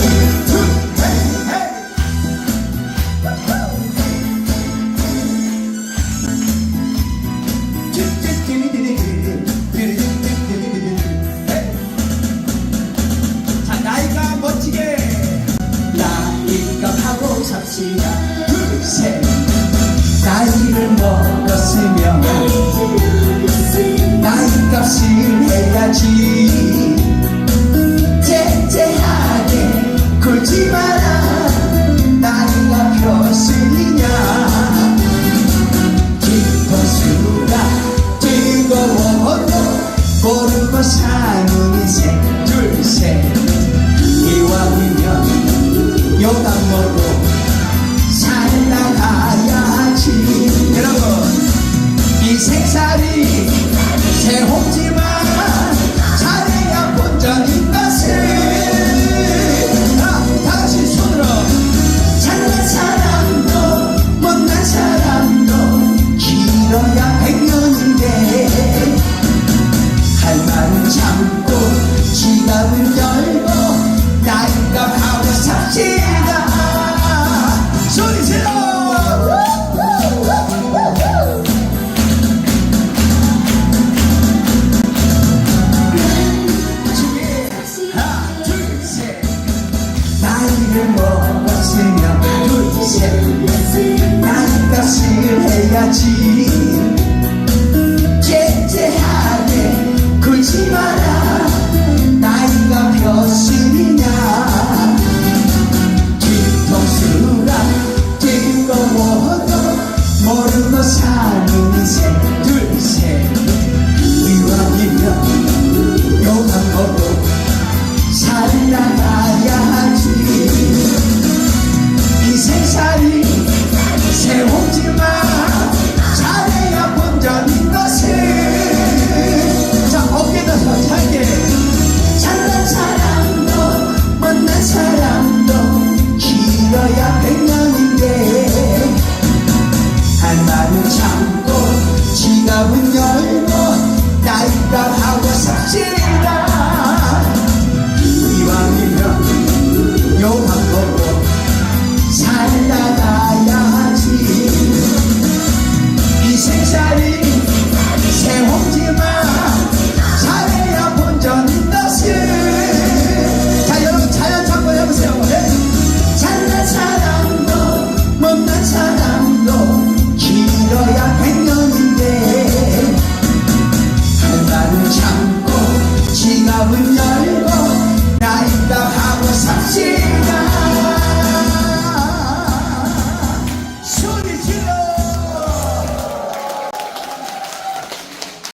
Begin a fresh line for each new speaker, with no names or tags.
둘, 헤이, 헤이. 자, 나이가 멋지게 나이값 하고 삽시다. 둘, 셋. 나이를 먹었으면 나이값을 해야지. 고르고 사는 인생 둘셋. 이왕이면 요강 먹고 할 말은 참고 지갑을 열고 나이가 하고 삽시다. 소리 질러! 하나 둘셋. 나이를 먹었으면 둘셋. 나이값을 해야지